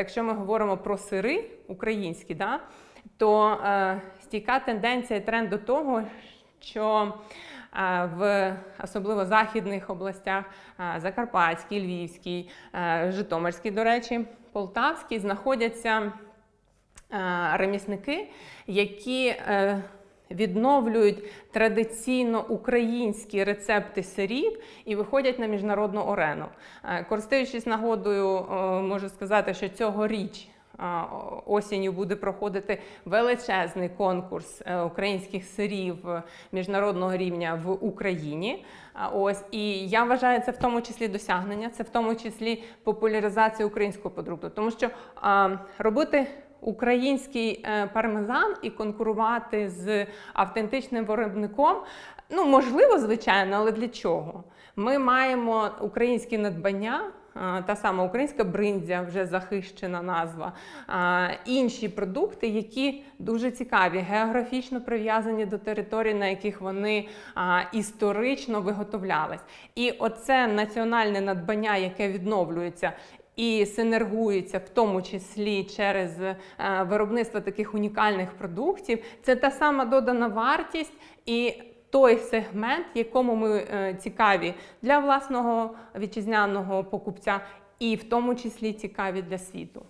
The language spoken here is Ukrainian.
Якщо ми говоримо про сири українські, да, то е, стійка тенденція і тренд до того, що е, в особливо західних областях, е, Закарпатській, Львівській, е, Житомирській, до речі, Полтавській, знаходяться е, ремісники, які е, відновлюють традиційно українські рецепти сирів і виходять на міжнародну арену. Е, Користуючись нагодою, е, можу сказати, що цьогоріч е, осінню буде проходити величезний конкурс українських сирів міжнародного рівня в Україні. Ось і я вважаю це в тому числі досягнення, це в тому числі популяризація українського продукту, тому що а, робити український е, пармезан і конкурувати з автентичним виробником. Ну, можливо, звичайно, але для чого? Ми маємо українські надбання. Та сама українська бриндзя, вже захищена назва, інші продукти, які дуже цікаві, географічно прив'язані до територій, на яких вони історично виготовлялись. І оце національне надбання, яке відновлюється і синергується в тому числі через е, виробництво таких унікальних продуктів. Це та сама додана вартість і той сегмент, якому ми е, цікаві для власного вітчизняного покупця, і в тому числі цікаві для світу.